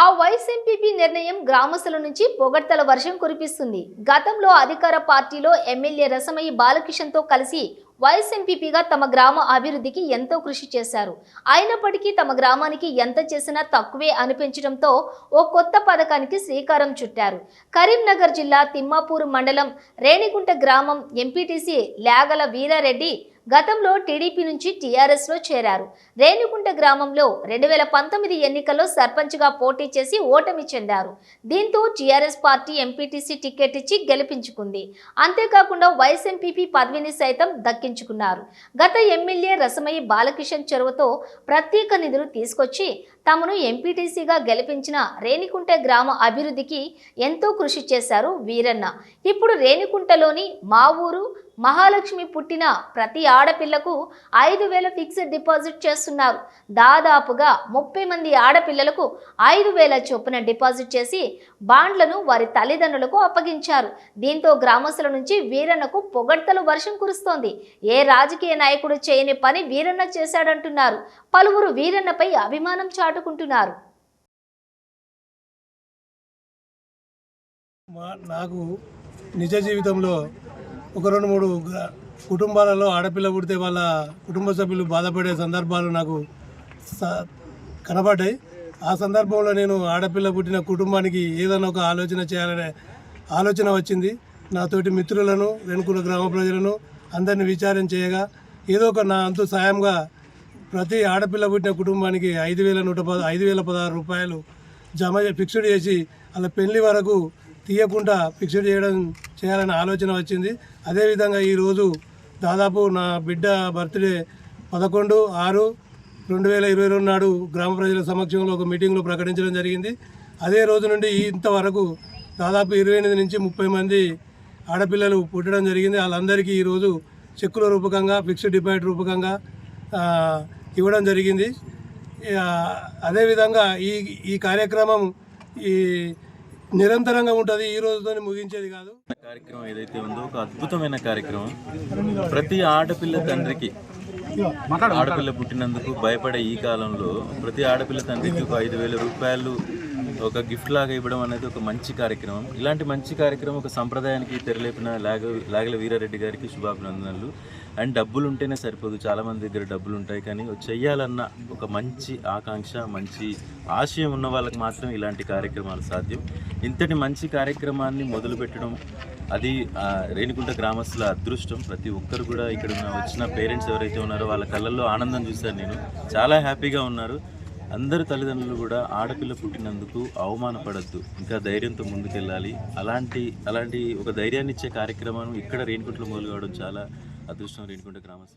ఆ vice MPP నిర్ణయం గ్రామస్తుల నుంచి పొగడ్తల వర్షం కురిపిస్తుంది. గతంలో అధికార పార్టీలో ఎమ్మెల్యే రసమయ్య బాలకిషన్తో కలిసి వైస్ ఎంపీపీగా తమ గ్రామ అభివృద్ధికి ఎంతో కృషి చేశారు. అయినప్పటికీ తమ గ్రామానికి ఎంత చేసినా తక్కువే అనిపించడంతో ఓ కొత్త పథకానికి శ్రీకారం చుట్టారు. కరీంనగర్ జిల్లా తిమ్మాపూర్ మండలం రేణిగుంట గ్రామం ఎంపీటీసీ లేగల వీరారెడ్డి గతంలో టీడీపీ నుంచి టీఆర్ఎస్లో చేరారు. రేణుకుంట గ్రామంలో రెండు వేల పంతొమ్మిది ఎన్నికల్లో సర్పంచ్గా పోటీ చేసి ఓటమి చెందారు. దీంతో టీఆర్ఎస్ పార్టీ ఎంపీటీసీ టికెట్ ఇచ్చి గెలిపించుకుంది. అంతేకాకుండా వైఎస్ఎంపీపీ పదవిని సైతం దక్కించుకున్నారు. గత ఎమ్మెల్యే రసమయ్య బాలకిషన్ చొరవతో ప్రత్యేక నిధులు తీసుకొచ్చి తమను ఎంపీటీసీగా గెలిపించిన రేణికుంట గ్రామ అభివృద్ధికి ఎంతో కృషి చేశారు వీరన్న. ఇప్పుడు రేణికుంటలోని మా ఊరు మహాలక్ష్మి పుట్టిన ప్రతి ఆడపిల్లకు ఐదు వేల ఫిక్స్డ్ డిపాజిట్ చేస్తున్నారు. దాదాపుగా ముప్పై మంది ఆడపిల్లలకు ఐదు వేల చొప్పున డిపాజిట్ చేసి బాండ్లను వారి తల్లిదండ్రులకు అప్పగించారు. దీంతో గ్రామస్తుల నుంచి వీరన్నకు పొగడ్తలు వర్షం కురుస్తోంది. ఏ రాజకీయ నాయకుడు చేయని పని వీరన్న చేశాడంటున్నారు. పలువురు వీరన్నపై అభిమానం చాటుకుంటున్నారు మా నాకు నిజ జీవితంలో ఒక రెండు మూడు కుటుంబాలలో ఆడపిల్ల పుడితే వాళ్ళ కుటుంబ సభ్యులు బాధపడే సందర్భాలు నాకు స- కనబడ్డాయి. ఆ సందర్భంలో నేను ఆడపిల్ల పుట్టిన కుటుంబానికి ఏదైనా ఒక ఆలోచన చేయాలనే ఆలోచన వచ్చింది. నాతోటి మిత్రులను వెనుకున్న గ్రామ ప్రజలను అందరిని విచారం చేయగా ఏదో ఒక నా అంతు సాయంగా ప్రతి ఆడపిల్ల పుట్టిన కుటుంబానికి ఐదు వేల నూట పద ఐదు వేల పదహారు రూపాయలు జమ ఫిక్స్డ్ చేసి అలా పెళ్ళి వరకు తీయకుండా ఫిక్స్డ్ చేయడం చేయాలనే ఆలోచన వచ్చింది. అదేవిధంగా ఈరోజు దాదాపు నా బిడ్డ బర్త్డే పదకొండు ఆరు రెండు వేల ఇరవై రెండు నాడు గ్రామ ప్రజల సమక్షంలో ఒక మీటింగ్లో ప్రకటించడం జరిగింది. అదే రోజు నుండి ఇంతవరకు దాదాపు ఇరవై ఎనిమిది నుంచి ముప్పై మంది ఆడపిల్లలు పుట్టడం జరిగింది. వాళ్ళందరికీ ఈరోజు చెక్కుల రూపకంగా ఫిక్స్డ్ డిపాజిట్ రూపకంగా ఇవ్వడం జరిగింది. అదేవిధంగా ఈ ఈ కార్యక్రమం ఈ నిరంతరంగా ఉంటుంది ఈ రోజుతో ముగించేది కాదు. కార్యక్రమం ఏదైతే ఉందో ఒక అద్భుతమైన కార్యక్రమం. ప్రతి ఆడపిల్ల తండ్రికి ఆడపిల్ల పుట్టినందుకు భయపడే ఈ కాలంలో ప్రతి ఆడపిల్ల తండ్రికి ఒక ఐదు వేల రూపాయలు ఒక గిఫ్ట్ లాగా ఇవ్వడం అనేది ఒక మంచి కార్యక్రమం. ఇలాంటి మంచి కార్యక్రమం ఒక సంప్రదాయానికి తెరలేపిన లాగ లాగల వీరారెడ్డి గారికి శుభాభినందనలు. అండ్ డబ్బులు ఉంటేనే సరిపోదు. చాలామంది దగ్గర డబ్బులు ఉంటాయి కానీ చెయ్యాలన్న ఒక మంచి ఆకాంక్ష మంచి ఆశయం ఉన్న వాళ్ళకి మాత్రం ఇలాంటి కార్యక్రమాలు సాధ్యం. ఇంతటి మంచి కార్యక్రమాన్ని మొదలుపెట్టడం అది రేణిగుంట గ్రామస్తుల అదృష్టం. ప్రతి ఒక్కరు కూడా ఇక్కడ ఉన్న వచ్చిన పేరెంట్స్ ఎవరైతే ఉన్నారో వాళ్ళ కళ్ళల్లో ఆనందం చూశాను నేను. చాలా హ్యాపీగా ఉన్నారు. అందరి తల్లిదండ్రులు కూడా ఆడపిల్ల పుట్టినందుకు అవమానపడద్దు. ఇంకా ధైర్యంతో ముందుకెళ్ళాలి. అలాంటి అలాంటి ఒక ధైర్యాన్ని ఇచ్చే కార్యక్రమం ఇక్కడ రేణిగుంటలో మొదలు కావడం చాలా అదృష్టం రేణిగుంట గ్రామస్తులు.